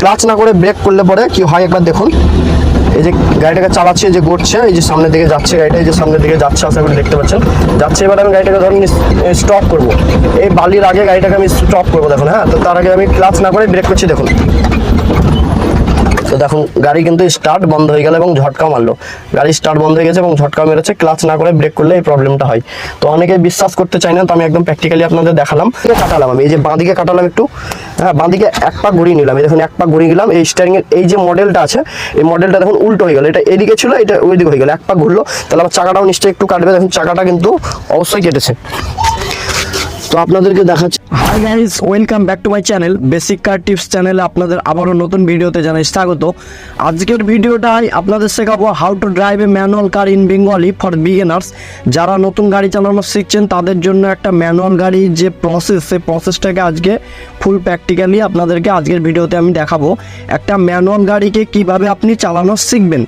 Clutch না করে break করলে পরে কি হয় একবার দেখুন। এই যে গাড়িটাকে চালাচ্ছে যে ঘুরছে, এই যে সামনের দিকে যাচ্ছে, গাড়িটা এই যে সামনের দিকে যাচ্ছে, আশা করি দেখতে পাচ্ছেন। যাচ্ছে এবার আমি গাড়িটাকে ধরুন স্টপ করব। এই বালির আগে গাড়িটাকে আমি স্টপ করব দেখুন হ্যাঁ? তো তার আগে আমি ক্লাচ না করে ব্রেক করছি দেখুন। তো দেখুন গাড়ি কিন্তু স্টার্ট বন্ধ হয়ে গেল এবং ঝটকা মারলো। গাড়ি স্টার্ট বন্ধ হয়ে গেছে এবং ঝটকা মেরেছে ক্লাচ না করে ব্রেক করলে এই প্রবলেমটা হয়। তো অনেকে বিশ্বাস করতে চায় না, তো আমি একদম প্র্যাকটিক্যালি আপনাদের দেখালাম। কাটালাম আমি, এই যে বাঁদিকে কাটালাম একটু। হ্যাঁ বাঁদিকে এক পাক ঘুরিয়ে নিলাম, এই দেখুন, এক পা ঘুরিয়ে গেলাম, এই স্টারিং এর, এই যে মডেলটা আছে, এই মডেলটা দেখুন, উল্টো হয়ে গেল। এটা এদিকে ছিল, এটা ওই দিকে হয়ে গেল। এক পা ঘুরলো, তাহলে আমার চাকাটাও নিশ্চয়ই একটু কাটবে। দেখুন, চাকাটা কিন্তু অবশ্যই কেটেছে। তো আপনাদেরকে দেখাচ্ছি। Hi guys welcome back to my channel basic car tips চ্যানেলে আপনাদের আবারও নতুন ভিডিওতে জানাই স্বাগত। আজকের ভিডিওটাই আপনাদের শেখাবো how to drive a manual car in Bengali for beginners যারা নতুন গাড়ি চালানো শিখছেন, তাদের জন্য একটা ম্যানুয়াল গাড়ি যে প্রসেস সেই প্রসেসটাকে আজকে ফুল প্র্যাকটিক্যালি আপনাদেরকে আজকের ভিডিওতে আমি দেখাবো। একটা ম্যানুয়াল গাড়িকে কীভাবে আপনি চালানো শিখবেন।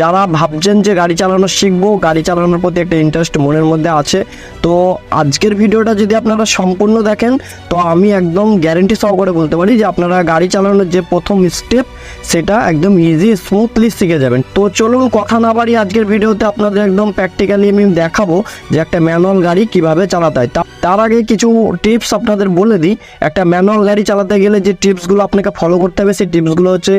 যারা ভাবছেন যে গাড়ি চালানো শিখব, গাড়ি চালানোর প্রতি একটা ইন্টারেস্ট মনের মধ্যে আছে। তো আজকের ভিডিওটা যদি আপনারা সম্পূর্ণ দেখেন, তো আমি একদম গ্যারেন্টি সহকারে বলতে পারি যে আপনারা গাড়ি চালানোর যে প্রথম স্টেপ সেটা একদম ইজি স্মুথলি শিখে যাবেন। তো চলুন কথা না বাড়ি আজকের ভিডিওতে আপনাদের একদম প্র্যাকটিক্যালি আমি দেখাবো যে একটা ম্যানুয়াল গাড়ি কীভাবে চালাতে হয়। তার আগে কিছু টিপস আপনাদের বলে দিই। একটা ম্যানুয়াল গাড়ি চালাতে গেলে যে টিপসগুলো আপনাকে ফলো করতে হবে, সেই টিপসগুলো হচ্ছে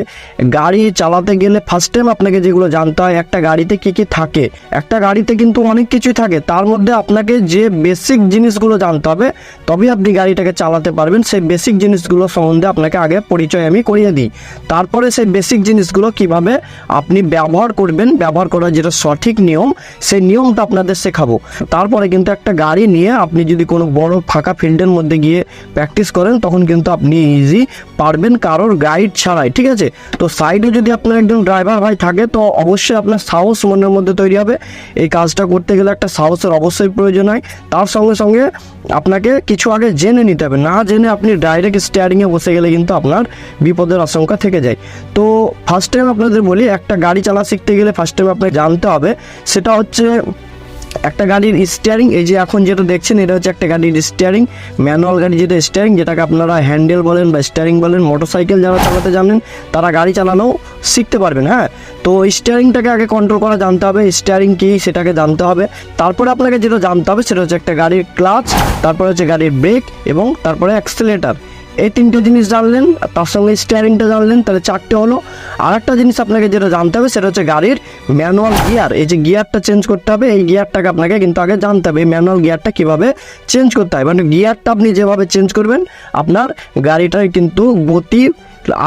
গাড়ি চালাতে গেলে ফার্স্ট টাইম আপনাকে যেগুলো জানতে হয়, একটা গাড়িতে কি কি থাকে। একটা গাড়িতে কিন্তু অনেক কিছুই থাকে, তার মধ্যে আপনাকে যে বেসিক জিনিসগুলো জানতে হবে তবেই আপনি গাড়িটাকে চালাতে পারবেন। সেই বেসিক জিনিসগুলো সম্বন্ধে আপনাকে আগে পরিচয় আমি করিয়ে দিই। তারপরে সেই বেসিক জিনিসগুলো কীভাবে আপনি ব্যবহার করবেন, ব্যবহার করার যেটা সঠিক নিয়ম, সেই নিয়মটা আপনাদের শেখাবো। তারপরে কিন্তু একটা গাড়ি নিয়ে আপনি যদি কোনো বড় ফাঁকা ফিল্ডের মধ্যে গিয়ে প্র্যাকটিস করেন, তখন কিন্তু আপনি ইজি পারবেন কারোর গাইড ছাড়াই, ঠিক আছে? তো সাইডে যদি আপনার একজন ড্রাইভার ভাই থাকে, তো অবশ্যই আপনার সাহস মনের মধ্যে তৈরি হবে। এই কাজটা করতে গেলে একটা সাহসের অবশ্যই প্রয়োজন হয়। তার সঙ্গে সঙ্গে আপনাকে কিছু আগে জেনে নিতে হবে। না জেনে আপনি ডাইরেক্ট স্টিয়ারিংয়ে বসে গেলে কিন্তু আপনার বিপদের আশঙ্কা থেকে যায়। তো ফার্স্ট টাইম আপনাদের বলি, একটা গাড়ি চালা শিখতে গেলে ফার্স্ট টাইম আপনাকে জানতে হবে। সেটা হচ্ছে একটা গাড়ির স্টিয়ারিং এই যে এখন যেটা দেখছেন, এটা হচ্ছে একটা গাড়ির স্টিয়ারিং ম্যানুয়াল গাড়ি যেটা স্টিয়ারিং যেটাকে আপনারা হ্যান্ডেল বলেন বা স্টিয়ারিং বলেন মোটরসাইকেল যারা চালাতে জানেন, তারা গাড়ি চালানো শিখতে পারবেন হ্যাঁ? তো স্টিয়ারিংটাকে আগে কন্ট্রোল করা জানতে হবে স্টিয়ারিং কী, সেটাকে জানতে হবে। তারপরে আপনাকে যেটা জানতে হবে, সেটা হচ্ছে একটা গাড়ির ক্লাচ তারপরে হচ্ছে গাড়ির ব্রেক এবং তারপরে অ্যাক্সিলেটার এই তিনটে জিনিস জানলেন তার সঙ্গে স্টিয়ারিংটা জানলেন, তাহলে চারটে হলো। আর একটা জিনিস আপনাকে যেটা জানতে হবে, সেটা হচ্ছে গাড়ির ম্যানুয়াল গিয়ার এই যে গিয়ারটা চেঞ্জ করতে হবে, এই গিয়ারটাকে আপনাকে কিন্তু আগে জানতে হবে, এই ম্যানুয়াল গিয়ারটা কীভাবে চেঞ্জ করতে হয়। মানে গিয়ারটা আপনি যেভাবে চেঞ্জ করবেন, আপনার গাড়িটার কিন্তু গতি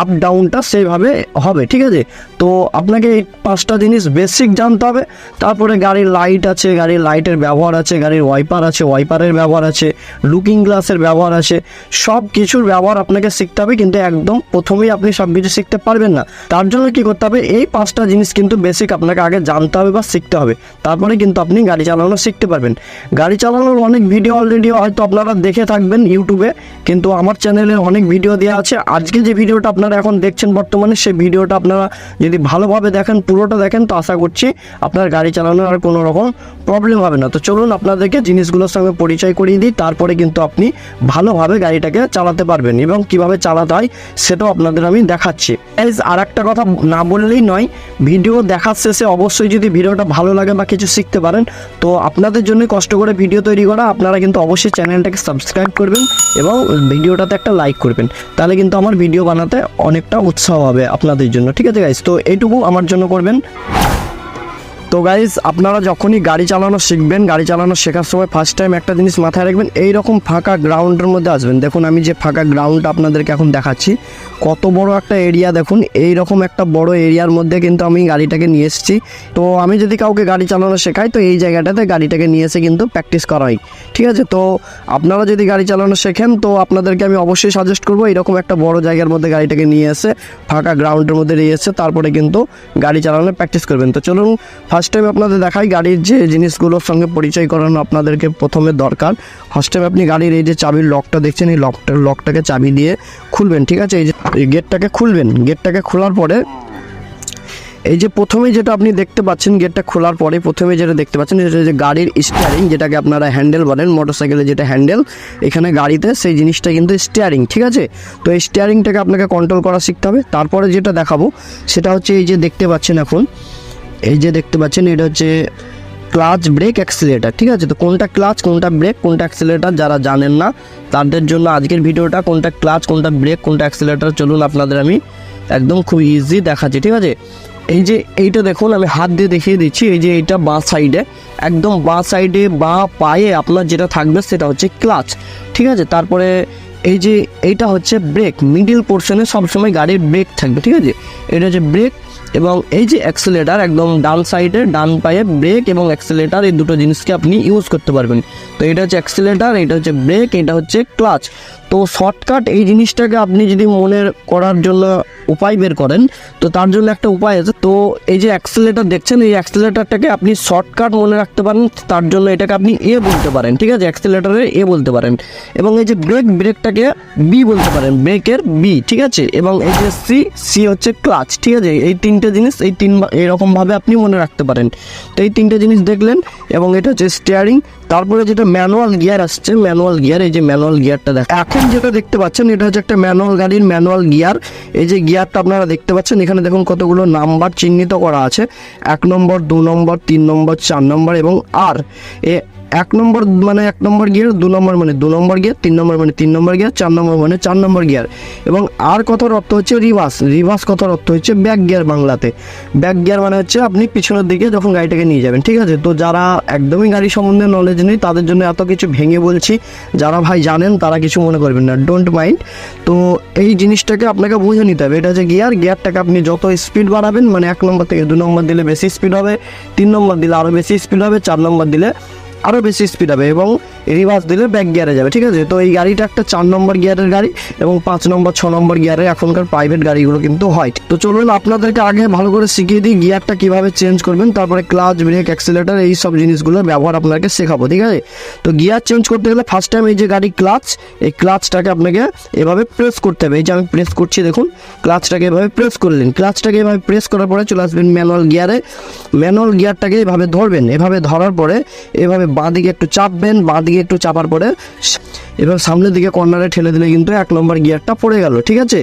আপ ডাউনটা সেইভাবে হবে, ঠিক আছে? তো আপনাকে এই পাঁচটা জিনিস বেসিক জানতে হবে। তারপরে গাড়ির লাইট আছে, গাড়ির লাইটের ব্যবহার আছে, গাড়ির ওয়াইপার আছে ওয়াইপারের ব্যবহার আছে লুকিং গ্লাসের ব্যবহার আছে, সব কিছুর ব্যবহার আপনাকে শিখতে হবে, কিন্তু একদম প্রথমেই আপনি সব কিছু শিখতে পারবেন না। তার জন্য কি করতে হবে, এই পাঁচটা জিনিস কিন্তু বেসিক আপনাকে আগে জানতে হবে বা শিখতে হবে। তারপরে কিন্তু আপনি গাড়ি চালানো শিখতে পারবেন। গাড়ি চালানোর অনেক ভিডিও অলরেডি হয়তো আপনারা দেখে থাকবেন ইউটিউবে কিন্তু আমার চ্যানেলে অনেক ভিডিও দেওয়া আছে। আজকে যে ভিডিওটা আপনারা এখন দেখছেন বর্তমানে, সেই ভিডিওটা আপনারা যদি ভালোভাবে দেখেন, পুরোটা দেখেন, তো আশা করছি আপনার গাড়ি চালানোর আর কোনো রকম প্রবলেম হবে না। তো চলুন আপনাদেরকে জিনিসগুলোর সঙ্গে পরিচয় করিয়ে দিই, তারপরে কিন্তু আপনি ভালোভাবে গাড়িটাকে চালাতে পারবেন এবং কীভাবে চালাতে হয় সেটাও আপনাদের আমি দেখাচ্ছি। আর একটা কথা না বললেই নয়, ভিডিও দেখার শেষে অবশ্যই যদি ভিডিওটা ভালো লাগে বা কিছু শিখতে পারেন, তো আপনাদের জন্য কষ্ট করে ভিডিও তৈরি করা, আপনারা কিন্তু অবশ্যই চ্যানেলটাকে সাবস্ক্রাইব করবেন এবং ভিডিওটাতে একটা লাইক করবেন। তাহলে কিন্তু আমার ভিডিও বানাতে অনেকটা উৎসাহ হবে আপনাদের জন্য। ঠিক আছে গাইজ তো এইটুকু আমার জন্য করবেন। তো গাইজ আপনারা যখনই গাড়ি চালানো শিখবেন, গাড়ি চালানো শেখার সময় ফার্স্ট টাইম একটা জিনিস মাথায় রাখবেন এই রকম ফাঁকা গ্রাউন্ডের মধ্যে আসবেন। দেখুন, আমি যে ফাঁকা গ্রাউন্ড আপনাদেরকে এখন দেখাচ্ছি, কত বড় একটা এরিয়া দেখুন এই রকম একটা বড় এরিয়ার মধ্যে কিন্তু আমি গাড়িটাকে নিয়ে এসেছি। তো আমি যদি কাউকে গাড়ি চালানো শেখাই, তো এই জায়গাটাতে গাড়িটাকে নিয়ে এসে কিন্তু প্র্যাকটিস করাই। ঠিক আছে? তো আপনারা যদি গাড়ি চালানো শেখেন, তো আপনাদেরকে আমি অবশ্যই সাজেস্ট করব এরকম একটা বড় জায়গার মধ্যে গাড়িটাকে নিয়ে এসে ফাঁকা গ্রাউন্ডের মধ্যে নিয়ে এসে তারপরে কিন্তু গাড়ি চালানো প্র্যাকটিস করবেন। তো চলুন ফার্স্ট টাইম আপনাদের দেখাই গাড়ির যে জিনিসগুলোর সঙ্গে পরিচয় করানো আপনাদেরকে প্রথমে দরকার। ফার্স্ট টাইম আপনি গাড়ির এই যে চাবির লকটা দেখছেন, এই লকটা লকটাকে চাবি দিয়ে খুলবেন, ঠিক আছে? এই যে, এই গেটটাকে খুলবেন। গেটটাকে খোলার পরে এই যে প্রথমে যেটা আপনি দেখতে পাচ্ছেন গেটটা খোলার পরে প্রথমে যেটা দেখতে পাচ্ছেন, সেটা যে গাড়ির স্টিয়ারিং যেটাকে আপনারা হ্যান্ডেল বলেন মোটরসাইকেলের যেটা হ্যান্ডেল এখানে গাড়িতে সেই জিনিসটা কিন্তু স্টিয়ারিং ঠিক আছে? তো এই স্টিয়ারিংটাকে আপনাকে কন্ট্রোল করা শিখতে হবে। তারপরে যেটা দেখাবো, সেটা হচ্ছে এই যে দেখতে পাচ্ছেন এখন এই যে দেখতে পাচ্ছেন, এটা হচ্ছে ক্লাচ ব্রেক অ্যাক্সিলেটার, ঠিক আছে? তো কোনটা ক্লাচ, কোনটা ব্রেক, কোনটা অ্যাক্সিলেটার যারা জানেন না, তাদের জন্য আজকের ভিডিওটা কোনটা ক্লাচ, কোনটা ব্রেক, কোনটা অ্যাক্সিলেটার, চলুন আপনাদের আমি একদম খুব ইজি দেখাচ্ছি, ঠিক আছে? এই যে এইটা দেখুন, আমি হাত দিয়ে দেখিয়ে দিচ্ছি, এই যে এইটা বাঁ সাইডে, একদম বাঁ সাইডে বাঁ পায়ে আপনার যেটা থাকবে সেটা হচ্ছে ক্লাচ, ঠিক আছে? তারপরে এই যে এইটা হচ্ছে ব্রেক, মিডিল পোর্শনে সবসময় গাড়ির ব্রেক থাকবে, ঠিক আছে? এটা হচ্ছে ব্রেক এবং এই যে অ্যাক্সেলেটার একদম ডান সাইডে ডান পায়ে ব্রেক এবং অ্যাক্সেলেটার এই দুটো জিনিসকে আপনি ইউজ করতে পারবেন। তো এটা হচ্ছে অ্যাক্সেলেটার এটা হচ্ছে ব্রেক এটা হচ্ছে ক্লাচ তো শর্টকাট এই জিনিসটাকে আপনি যদি মনে করার জন্য উপায় বের করেন, তো তার জন্য একটা উপায় আছে। তো এই যে অ্যাক্সেলেটার দেখছেন, এই অ্যাক্সেলেটারটাকে আপনি শর্টকাট মনে রাখতে পারেন, তার জন্য এটাকে আপনি এ বলতে পারেন, ঠিক আছে? অ্যাক্সেলেটারে এ বলতে পারেন। এবং এই যে ব্রেক ব্রেকটাকে বি বলতে পারেন ব্রেকের বি ঠিক আছে? এবং এই যে সি সি হচ্ছে ক্লাচ ঠিক আছে? এই তিনটে জিনিস, এই তিন এরকমভাবে আপনি মনে রাখতে পারেন। তো এই তিনটে জিনিস দেখলেন, এবং এটা হচ্ছে স্টিয়ারিং তারপরে যেটা ম্যানুয়াল গিয়ার আসছে ম্যানুয়াল গিয়ার এই যে ম্যানুয়াল গিয়ারটা দেখ। এখন যেটা দেখতে পাচ্ছেন, এটা হচ্ছে একটা ম্যানুয়াল গাড়ির ম্যানুয়াল গিয়ার এই যে গিয়ারটা আপনারা দেখতে পাচ্ছেন, এখানে দেখুন কতগুলো নাম্বার চিহ্নিত করা আছে। এক নম্বর, দু নম্বর, তিন নম্বর, চার নম্বর এবং আর এ এক নম্বর মানে এক নম্বর গিয়ার, দু নম্বর মানে দু নম্বর গিয়ার, তিন নম্বর মানে তিন নম্বর গিয়ার, চার নম্বর মানে চার নম্বর গিয়ার। এবং আর কথার অর্থ হচ্ছে? রিভার্স। রিভার্স কথার অর্থ হচ্ছে? ব্যাক গিয়ার বাংলাতে। ব্যাক গিয়ার মানে হচ্ছে আপনি পিছনের দিকে যখন গাড়িটাকে নিয়ে যাবেন, ঠিক আছে? তো যারা একদমই গাড়ি সম্বন্ধে নলেজ নেই, তাদের জন্য এত কিছু ভেঙে বলছি। যারা ভাই জানেন, তারা কিছু মনে করবেন না। ডোন্ট মাইন্ড তো এই জিনিসটাকে আপনাকে বুঝে নিতে হবে। এটা হচ্ছে গিয়ার, গিয়ারটাকে আপনি যত স্পিড বাড়াবেন মানে এক নম্বর থেকে দু নম্বর দিলে বেশি স্পিড হবে, তিন নম্বর দিলে আরও বেশি স্পিড হবে, চার নম্বর দিলে আরও বেশি স্পিড হবে এবং রিভার্স দিলে ব্যাক গিয়ারে যাবে, ঠিক আছে? তো এই গাড়িটা একটা চার নম্বর গিয়ারের গাড়ি এবং পাঁচ নম্বর ছ নম্বর গিয়ারে এখনকার প্রাইভেট গাড়িগুলো কিন্তু হয়। তো চলুন আপনাদেরকে আগে ভালো করে শিখিয়ে দিই গিয়ারটা কীভাবে চেঞ্জ করবেন, তারপরে ক্লাচ ব্রেক অ্যাক্সিলেটার এই সব জিনিসগুলোর ব্যবহার আপনাকে শেখাবো, ঠিক আছে? তো গিয়ার চেঞ্জ করতে গেলে ফার্স্ট টাইম এই যে গাড়ি ক্লাচ এই ক্লাচটাকে আপনাকে এভাবে প্রেস করতে হবে। এই যে আমি প্রেস করছি, দেখুন ক্লাচটাকে এভাবে প্রেস করলেন ক্লাচটাকে এভাবে প্রেস করার পরে চলে আসবেন ম্যানুয়াল গিয়ারে ম্যানুয়াল গিয়ারটাকে এভাবে ধরবেন। এভাবে ধরার পরে এভাবে বাঁ দিকে একটু চাপবেন বাঁ দিকে একটু চাপার পরে এবার সামনের দিকে কর্নারে ঠেলে দিলে কিন্তু এক নম্বর গিয়ারটা পড়ে গেল, ঠিক আছে?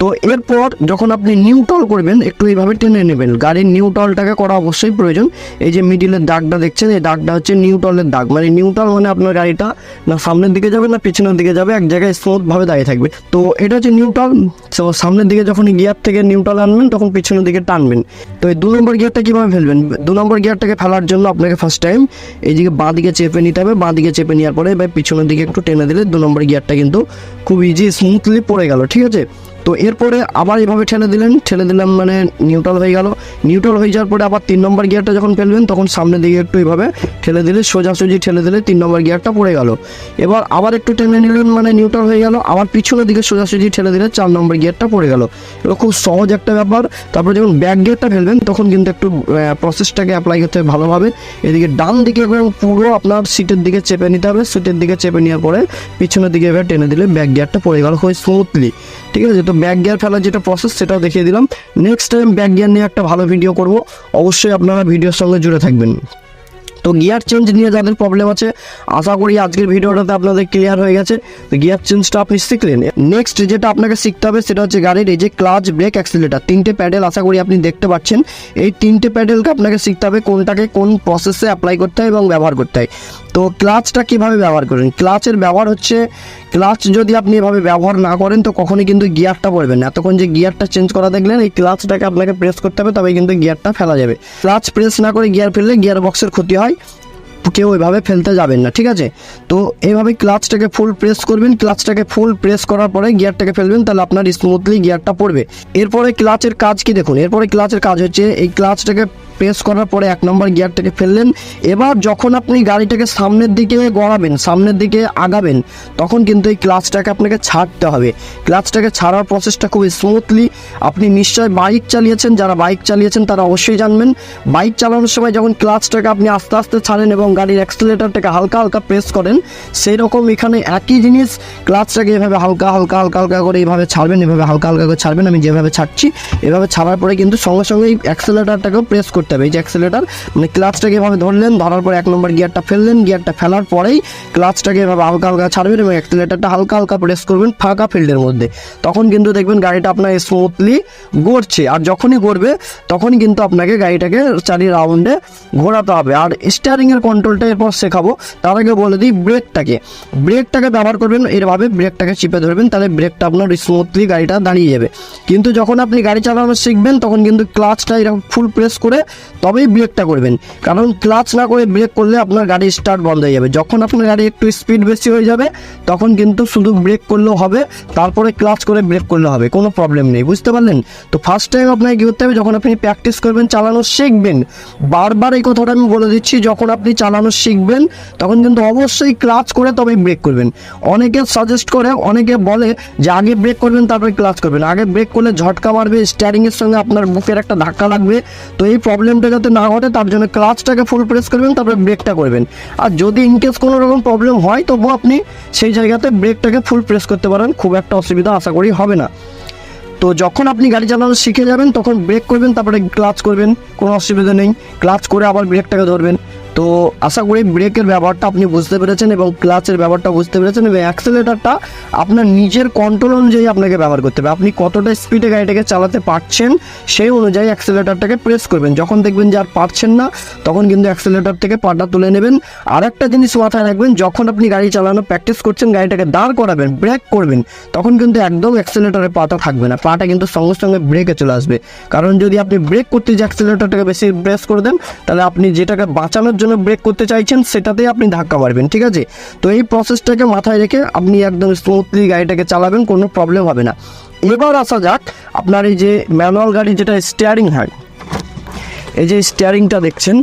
তো এরপর যখন আপনি নিউট্রাল করবেন, একটু এইভাবে টেনে নেবেন। গাড়ির নিউট্রালটাকে করা অবশ্যই প্রয়োজন। এই যে মিডিলের দাগটা দেখছেন, এই দাগটা হচ্ছে নিউট্রালের দাগ। মানে নিউট্রাল মানে আপনার গাড়িটা না সামনের দিকে যাবে, না পিছনের দিকে যাবে, এক জায়গায় স্মুথভাবে দাঁড়িয়ে থাকবে। তো এটা হচ্ছে নিউট্রাল তো সামনের দিকে যখন গিয়ার থেকে নিউট্রাল আনবেন, তখন পিছনের দিকে টানবেন। তো এই দু নম্বর গিয়ারটা কীভাবে ফেলবেন? দু নম্বর গিয়ারটাকে ফেলার জন্য আপনাকে ফার্স্ট টাইম এইদিকে বাঁ দিকে চেপে নিতে হবে। বাঁ দিকে চেপে নেওয়ার পরে এবার পিছনের দিকে একটু টেনে দিলে দু নম্বর গিয়ারটা কিন্তু খুব ইজি স্মুথলি পড়ে গেল ঠিক আছে? তো এরপরে আবার এভাবে ঠেলে দিলেন, ঠেলে দিলাম মানে নিউট্রাল হয়ে গেল। নিউট্রাল হয়ে যাওয়ার পরে আবার তিন নম্বর গিয়ারটা যখন ফেলবেন, তখন সামনের দিকে একটু এভাবে ঠেলে দিলে, সোজাসুজি ঠেলে দিলে তিন নম্বর গিয়ারটা পড়ে গেল। এবার আবার একটু টেনে নিলেন মানে নিউট্রাল হয়ে গেল। আবার পিছনের দিকে সোজাসুজি ঠেলে দিলে চার নম্বর গিয়ারটা পড়ে গেল। এবার খুব সহজ একটা ব্যাপার। তারপরে যখন ব্যাক গিয়ারটা ফেলবেন, তখন কিন্তু একটু প্রসেসটাকে অ্যাপ্লাই করতে হবে ভালোভাবে। এদিকে ডান দিকে পুরো আপনার সিটের দিকে চেপে নিতে হবে। সিটের দিকে চেপে নেওয়ার পরে পিছনের দিকে এবার টেনে দিলে ব্যাক গিয়ারটা পড়ে গেল খুব স্মুথলি ঠিক আছে? তো ব্যাক গিয়ার ফেলার যেটা প্রসেস সেটাও দেখিয়ে দিলাম। নেক্সট টাইম ব্যাক গিয়ার নিয়ে একটা ভালো ভিডিও করব। অবশ্যই আপনারা ভিডিওর সঙ্গে জুড়ে থাকবেন। তো গিয়ার চেঞ্জ নিয়ে যাদের প্রবলেম আছে, আশা করি আজকের ভিডিওটাতে আপনাদের ক্লিয়ার হয়ে গেছে। তো গিয়ার চেঞ্জটা আপনি শিখলেন। নেক্সট যেটা আপনাকে শিখতে হবে, সেটা হচ্ছে গাড়ির এই যে ক্লাচ ব্রেক অ্যাক্সিলেটার তিনটে প্যাডেল আশা করি আপনি দেখতে পাচ্ছেন। এই তিনটে প্যাডেলকে আপনাকে শিখতে হবে কোনটাকে কোন প্রসেসে অ্যাপ্লাই করতে হয় এবং ব্যবহার করতে হয়। তো ক্লাচটা কীভাবে ব্যবহার করেন? ক্লাচের ব্যবহার হচ্ছে ক্লাচ যদি আপনি এভাবে ব্যবহার না করেন, তো কখনই কিন্তু গিয়ারটা পড়বেন না। এতক্ষণ যে গিয়ারটা চেঞ্জ করা দেখলেন, এই ক্লাচটাকে আপনাকে প্রেস করতে হবে তবে কিন্তু গিয়ারটা ফেলা যাবে। ক্লাচ প্রেস না করে গিয়ার ফেললে গিয়ার বক্সের ক্ষতি হয়, কেউ এভাবে ফেলতে যাবেন না, ঠিক আছে? তো এইভাবে ক্লাচটাকে ফুল প্রেস করবেন, ক্লাচটাকে ফুল প্রেস করার পরে গিয়ারটাকে ফেলবেন, তাহলে আপনার স্মুথলি গিয়ারটা পড়বে। এরপরে ক্লাচের কাজ কি দেখুন? এরপরে ক্লাচের কাজ হচ্ছে, এই ক্লাচটাকে প্রেস করার পরে এক নম্বর গিয়ারটাকে ফেললেন। এবার যখন আপনি গাড়িটাকে সামনের দিকে গড়াবেন, সামনের দিকে আগাবেন, তখন কিন্তু এই ক্লাচটাকে আপনাকে ছাড়তে হবে। ক্লাচটাকে ছাড়ার প্রসেসটা খুব স্মুথলি আপনি নিশ্চয় বাইক চালিয়েছেন, যারা বাইক চালিয়েছেন তারা অবশ্যই জানবেন। বাইক চালানোর সময় যখন ক্লাচটাকে আপনি আস্তে আস্তে ছাড়েন এবং গাড়ির অ্যাক্সিলেটারটাকে হালকা হালকা প্রেস করেন সেই রকম এখানে একই জিনিস ক্লাচটাকে এভাবে হালকা হালকা হালকা হালকা করে এইভাবে ছাড়বেন, এভাবে হালকা হালকা করে ছাড়বেন। আমি যেভাবে ছাড়ছি, এভাবে ছাড়ার পরে কিন্তু সঙ্গে সঙ্গে এই অ্যাক্সিলেটারটাকেও প্রেস করতে হবে। এই যে অ্যাক্সিলেটার মানে ক্লাচটাকে এভাবে ধরলেন, ধরার পরে এক নম্বর গিয়ারটা ফেললেন গিয়ারটা ফেলার পরেই ক্লাচটাকে এভাবে হালকা হালকা ছাড়বেন এবং অ্যাক্সিলেটারটা হালকা হালকা প্রেস করবেন ফাঁকা ফিল্ডের মধ্যে। তখন কিন্তু দেখবেন গাড়িটা আপনার স্মুথলি গড়ছে। আর যখনই গড়বে তখনই কিন্তু আপনাকে গাড়িটাকে চারি রাউন্ডে ঘোরাতে হবে। আর স্টিয়ারিংয়ের কন্ট্রোলটা এরপর শেখাবো। তার আগে বলে দিই ব্রেকটাকে ব্রেকটাকে ব্যবহার করবেন, এরভাবে ব্রেকটাকে চিপে ধরবেন, তাহলে ব্রেকটা আপনার স্মুথলি গাড়িটা দাঁড়িয়ে যাবে। কিন্তু যখন আপনি গাড়ি চালানো শিখবেন, তখন কিন্তু ক্লাচটা এরকম ফুল প্রেস করে তবেই ব্রেকটা করবেন। কারণ ক্লাচ না করে ব্রেক করলে আপনার গাড়ি স্টার্ট বন্ধ হয়ে যাবে। যখন আপনার গাড়ি একটু স্পিড বেশি হয়ে যাবে, তখন কিন্তু শুধু ব্রেক করলেও হবে, তারপরে ক্লাচ করে ব্রেক করলে হবে, কোনো প্রবলেম নেই, বুঝতে পারলেন? তো ফার্স্ট টাইম আপনাকে কী করতে হবে? যখন আপনি প্র্যাকটিস করবেন, চালানো শিখবেন। বারবার এই কথাটা আমি বলে দিচ্ছি, যখন আপনি চালানো শিখবেন, তখন কিন্তু অবশ্যই ক্লাচ করে তবেই ব্রেক করবেন। অনেকে সাজেস্ট করে, অনেকে বলে যে আগে ব্রেক করবেন, তারপরে ক্লাচ করবেন। আগে ব্রেক করলে ঝটকা মারবে স্টিয়ারিংয়ের সঙ্গে আপনার বুকের একটা ধাক্কা লাগবে। তো এই প্রবলেমটা যাতে না ঘটে, তার জন্য ক্লাচটাকে ফুল প্রেস করবেন, তারপরে ব্রেকটা করবেন। আর যদি ইনকেস কোনো রকম প্রবলেম হয়, তবুও আপনি সেই জায়গাতে ব্রেকটাকে ফুল প্রেস করতে পারেন, খুব একটা অসুবিধা আশা করি হবে না। তো যখন আপনি গাড়ি চালানো শিখে যাবেন, তখন ব্রেক করবেন, তারপরে ক্লাচ করবেন, কোনো অসুবিধা নেই। ক্লাচ করে আবার ব্রেকটাকে ধরবেন। তো আশা করি ব্রেকের ব্যবহারটা আপনি বুঝতে পেরেছেন এবং ক্লাচের ব্যাপারটা বুঝতে পেরেছেন এবং অ্যাক্সেলেটারটা আপনার নিজের কন্ট্রোল অনুযায়ী আপনাকে ব্যবহার করতে হবে। আপনি কতটা স্পিডে গাড়িটাকে চালাতে পারছেন সেই অনুযায়ী অ্যাক্সেলেটারটাকে প্রেস করবেন। যখন দেখবেন যে আর পারছেন না, তখন কিন্তু অ্যাক্সেলেটার থেকে পাটা তুলে নেবেন। আর একটা জিনিস মাথায় রাখবেন, যখন আপনি গাড়ি চালানো প্র্যাকটিস করছেন, গাড়িটাকে দাঁড় করাবেন ব্রেক করবেন, তখন কিন্তু একদম অ্যাক্সেলেটারে পাটা থাকবে না। পাটা কিন্তু সঙ্গে সঙ্গে ব্রেকে চলে আসবে। কারণ যদি আপনি ব্রেক করতে যে অ্যাক্সেলেটারটাকে বেশি প্রেস করে দেন, তাহলে আপনি যেটাকে বাঁচানোর জন্য ব্রেক করতে চাইছেন, সেটাতেই আপনি ধাক্কা মারবেন, ঠিক আছে? তো এই প্রসেসটাকে মাথায় রেখে আপনি একদম স্মুথলি গাড়িটাকে চালাবেন, কোনো প্রবলেম হবে না। এবার আসা যাক, আপনার এই যে ম্যানুয়াল গাড়ি যেটা স্টিয়ারিং হয়, এই যে স্টিয়ারিংটা দেখছেন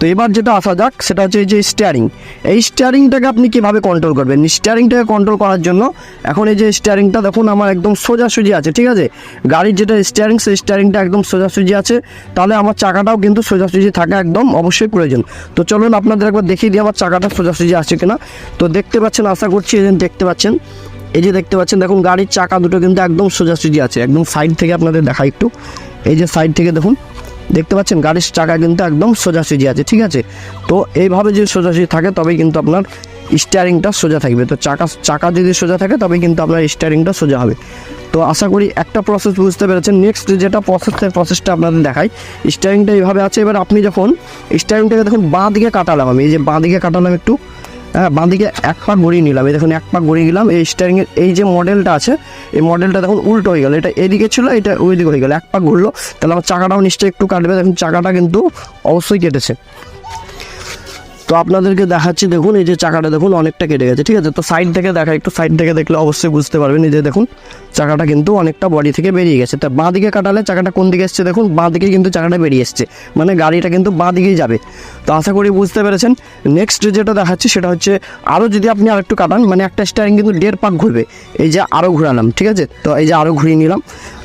তো এবার যেটা আসা যাক, সেটা হচ্ছে যে স্টিয়ারিং এই স্টিয়ারিংটাকে আপনি কীভাবে কন্ট্রোল করবেন? স্টিয়ারিংটাকে কন্ট্রোল করার জন্য এখন এই যে স্টিয়ারিংটা দেখুন, আমার একদম সোজাসুজি আছে, ঠিক আছে? গাড়ির যেটা স্টিয়ারিং সেই স্টিয়ারিংটা একদম সোজাসুজি আছে। তাহলে আমার চাকাটাও কিন্তু সোজাসুজি থাকা একদম অবশ্যই প্রয়োজন। তো চলুন আপনাদের একবার দেখিয়ে দিই, আমার চাকাটা সোজাসুজি আছে কিনা। তো দেখতে পাচ্ছেন, আশা করছি যে দেখতে পাচ্ছেন। এই যে দেখতে পাচ্ছেন, দেখুন, গাড়ির চাকা দুটো কিন্তু একদম সোজাসুজি আছে। একদম সাইড থেকে আপনাদের দেখা একটু। এই যে সাইড থেকে দেখুন দেখতে পাচ্ছেন, গাড়ির চাকা কিন্তু একদম সোজাসুজি আছে, ঠিক আছে? তো এইভাবে যদি সোজাসুজি থাকে, তবেই কিন্তু আপনার স্টিয়ারিংটা সোজা থাকবে। তো চাকা চাকা যদি সোজা থাকে তবে কিন্তু আপনার স্টিয়ারিংটা সোজা হবে। তো আশা করি একটা প্রসেস বুঝতে পেরেছেন। নেক্সট যেটা প্রসেস সেই প্রসেসটা আপনাদের দেখাই। স্টিয়ারিংটা এইভাবে আছে। এবার আপনি যখন স্টিয়ারিংটাকে দেখুন, বাঁ দিকে কাটালাম আমি। এই যে বাঁ দিকে কাটালাম একটু। হ্যাঁ বাঁদিকে এক পা ঘুরিয়ে নিলাম। এই দেখুন, এক পা ঘুরিয়ে নিলাম এই স্টারিংয়ের এই যে মডেলটা আছে, এই মডেলটা দেখুন উল্টো হয়ে গেল। এটা এদিকে ছিল, এটা ওই দিকে হয়ে গেল। এক পা ঘুরলো তাহলে আমার চাকাটাও নিশ্চয়ই একটু কাটবে। দেখুন, চাকাটা কিন্তু অবশ্যই কেটেছে। তো আপনাদেরকে দেখাচ্ছি, দেখুন, এই যে চাকাটা দেখুন, অনেকটা কেটে গেছে, ঠিক আছে? তো সাইড থেকে দেখা, একটু সাইড থেকে দেখলে অবশ্যই বুঝতে পারবেন, এই যে দেখুন, চাকাটা কিন্তু অনেকটা বডি থেকে বেরিয়ে গেছে। তা বাঁ দিকে কাটালে চাকাটা কোন দিকে এসছে দেখুন? বাঁ দিকে কিন্তু চাকাটা বেরিয়ে এসছে মানে গাড়িটা কিন্তু বাঁ দিকেই যাবে। তো আশা করি বুঝতে পেরেছেন। নেক্সট যেটা দেখাচ্ছি, সেটা হচ্ছে আরও যদি আপনি আর একটু কাটান মানে একটা স্টারিং কিন্তু দেড় পাক ঘুরবে। এই যে আরও ঘুরালাম, ঠিক আছে? তো এই যে আরও ঘুরিয়ে নিলাম।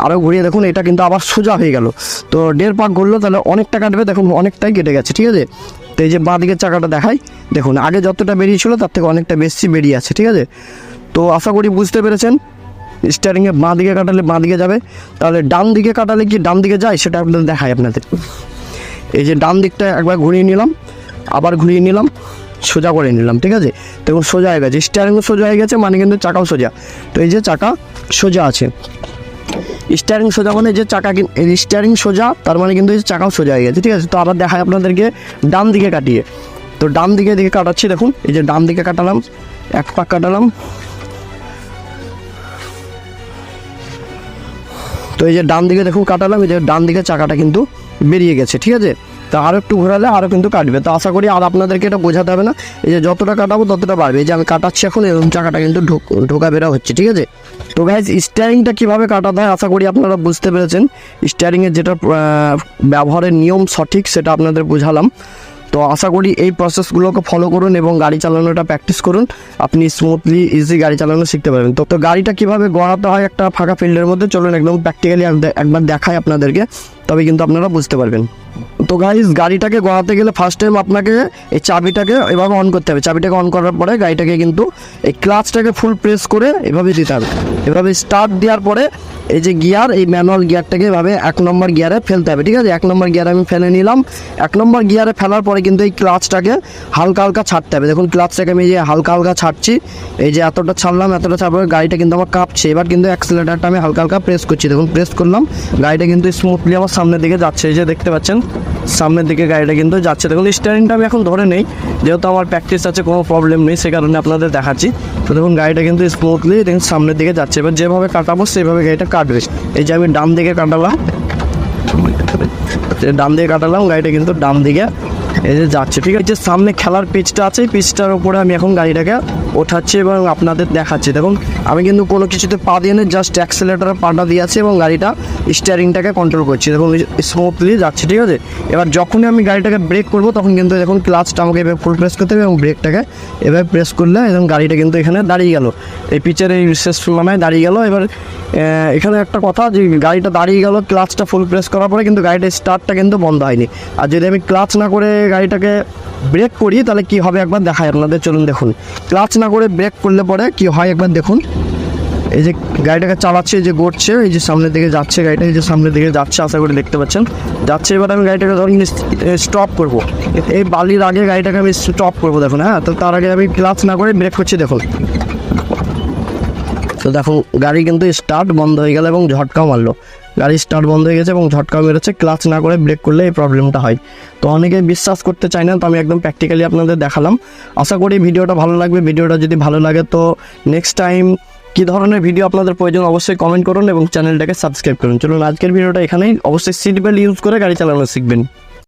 আরও ঘুরিয়ে দেখুন, এটা কিন্তু আবার সোজা হয়ে গেল। তো দেড় পাক ঘুরলো, তাহলে অনেকটা কাটবে, দেখুন, অনেকটাই কেটে গেছে, ঠিক আছে? তো এই যে বাঁ দিকের চাকাটা দেখাই, দেখুন, আগে যতটা বেরিয়েছিল তার থেকে অনেকটা বেশি বেরিয়ে আছে, ঠিক আছে? তো আশা করি বুঝতে পেরেছেন স্টিয়ারিংয়ে বাঁ দিকে কাটালে বাঁ দিকে যাবে, তাহলে ডান দিকে কাটালে কি ডান দিকে যায়? সেটা আপনাদের দেখাই আপনাদের। এই যে ডান দিকটা একবার ঘুরিয়ে নিলাম, আবার ঘুরিয়ে নিলাম, সোজা করে নিলাম, ঠিক আছে? দেখুন, সোজা হয়ে গেছে স্টিয়ারিংও সোজা হয়ে গেছে মানে কিন্তু চাকাও সোজা। তো এই যে চাকা সোজা আছে। স্টিয়ারিং সোজা মানে যে চাকা স্টারিং সোজা, তার মানে কিন্তু চাকাও সোজা হয়ে গেছে, ঠিক আছে? তো আবার দেখায় আপনাদেরকে ডান দিকে কাটিয়ে। তো ডান দিকে দিকে কাটাচ্ছি, দেখুন, এই যে ডান দিকে কাটালাম, এক পাক কাটালাম। তো এই যে ডান দিকে দেখুন কাটালাম, এই যে ডান দিকে চাকাটা কিন্তু বেরিয়ে গেছে, ঠিক আছে? তো আরও একটু ঘোরালে আরও কিন্তু কাটবে। তো আশা করি আর আপনাদেরকে এটা বোঝাতে হবে না। এই যে যতটা কাটাবো ততটা বাড়বে। এই যে আমি কাটাচ্ছি এখন এরকম চাকাটা কিন্তু ঢোক- বেরা হচ্ছে, ঠিক আছে? তো গাইজ স্টিয়ারিংটা কীভাবে কাটাতে হয় আশা করি আপনারা বুঝতে পেরেছেন। স্টিয়ারিংয়ের যেটা ব্যবহারের নিয়ম সঠিক সেটা আপনাদের বোঝালাম। তো আশা করি এই প্রসেসগুলোকে ফলো করুন এবং গাড়ি চালানোটা প্র্যাকটিস করুন। আপনি স্মুথলি ইজি গাড়ি চালানো শিখতে পারবেন। তো তো গাড়িটা কীভাবে গড়াতে হয় একটা ফাঁকা ফিল্ডের মধ্যে? চলুন একদম প্র্যাকটিক্যালি একবার দেখায় আপনাদেরকে। তবে কিন্তু আপনারা বুঝতে পারবেন। তো গাইজ গাড়িটাকে গড়াতে গেলে ফার্স্ট টাইম আপনাকে এই চাবিটাকে এভাবে অন করতে হবে। চাবিটাকে অন করার পরে গাড়িটাকে কিন্তু এই ক্লাচটাকে ফুল প্রেস করে এভাবে দিতে হবে। এভাবে স্টার্ট দেওয়ার পরে এই যে গিয়ার এই ম্যানুয়াল গিয়ারটাকে এভাবে এক নম্বর গিয়ারে ফেলতে হবে, ঠিক আছে? এক নম্বর গিয়ারে আমি ফেলে নিলাম। এক নম্বর গিয়ারে ফেলার পরে কিন্তু এই ক্লাচটাকে হালকা হালকা ছাড়তে হবে। দেখুন ক্লাচটাকে আমি যে হালকা হালকা ছাড়ছি। এই যে এতটা ছাড়লাম, এতটা ছাড়ার পরে গাড়িটা কিন্তু আমার কাঁপছে। এবার কিন্তু অ্যাক্সিলেটারটা আমি হালকা হালকা প্রেস করছি। দেখুন প্রেস করলাম। গাড়িটা কিন্তু স্মুথলি আমার সামনের দিকে যাচ্ছে, এই যে দেখতে পাচ্ছেন, সামনের দিকে গাড়িটা কিন্তু যাচ্ছে। দেখুন স্টারিংটা আমি এখন ধরে নেই, যেহেতু আমার প্র্যাকটিস আছে, কোনো প্রবলেম নেই, সে কারণে আপনাদের দেখাচ্ছি। তো দেখুন, গাড়িটা কিন্তু স্মুথলি দেখুন সামনের দিকে যাচ্ছে। এবার যেভাবে কাটাবো, সেভাবে গাড়িটা কাটবে। এই যে আমি ডান দিকে কাটালাম, ডান দিকে কাটালাম, গাড়িটা কিন্তু ডান দিকে এই যে যাচ্ছে। ঠিক আছে, সামনে খেলার পিচটা আছে। পিচটার উপরে আমি এখন গাড়িটাকে ওঠাচ্ছি এবং আপনাদের দেখাচ্ছি। দেখুন, আমি কিন্তু কোনো কিছুতে পা দিয়ে নেই জাস্ট অ্যাক্সেলেটারে পাটা দিয়েছি এবং গাড়িটা স্টিয়ারিংটাকে কন্ট্রোল করছি। দেখুন স্মুথলি যাচ্ছে, ঠিক আছে? এবার যখনই আমি গাড়িটাকে ব্রেক করব, তখন কিন্তু দেখুন ক্লাচটা আমাকে এভাবে ফুল প্রেস করতে হবে এবং ব্রেকটাকে এভাবে প্রেস করলে এবং গাড়িটা কিন্তু এখানে দাঁড়িয়ে গেল। এই পিচের এই শেষ মানে দাঁড়িয়ে গেল। এবার এখানে একটা কথা যে গাড়িটা দাঁড়িয়ে গেল ক্লাচটা ফুল প্রেস করার পরে কিন্তু গাড়িটার স্টার্টটা কিন্তু বন্ধ হয়নি। আর যদি আমি ক্লাচ না করে গাড়িটাকে ব্রেক করি, তাহলে কি হবে একবার দেখাই আপনাদের, চলুন দেখুন। ক্লাচ না করে ব্রেক করলে পরে কি হয় একবার দেখুন। এই যে গাড়িটাকে চালাচ্ছে যে গড়ছে, এই যে সামনের দিকে যাচ্ছে গাড়িটা, এই যে সামনের দিকে যাচ্ছে, আশা করি দেখতে পাচ্ছেন। যাচ্ছে এবার আমি গাড়িটাকে ধরুন স্টপ করব। এই বালির আগে গাড়িটাকে আমি স্টপ করব দেখুন হ্যাঁ? তো তার আগে আমি ক্লাচ না করে ব্রেক করছি দেখুন। তো দেখো গাড়ি কিন্তু স্টার্ট বন্ধ হয়ে গেল এবং ঝটকাও মারলো। গাড়ি স্টার্ট বন্ধ হয়ে গেছে এবং ঝটকা বেরোচ্ছে ক্লাচ না করে ব্রেক করলে এই প্রবলেমটা হয়। তো অনেকে বিশ্বাস করতে চায় না, তো আমি একদম প্র্যাকটিক্যালি আপনাদের দেখালাম। আশা করি ভিডিওটা ভালো লাগবে, ভিডিওটা যদি ভালো লাগে তো নেক্সট টাইম কী ধরনের ভিডিও আপনাদের প্রয়োজন অবশ্যই কমেন্ট করুন এবং চ্যানেলটাকে সাবস্ক্রাইব করুন। চলুন, আজকের ভিডিওটা এখানেই। অবশ্যই সিট বেল্ট ইউজ করে গাড়ি চালানো শিখবেন।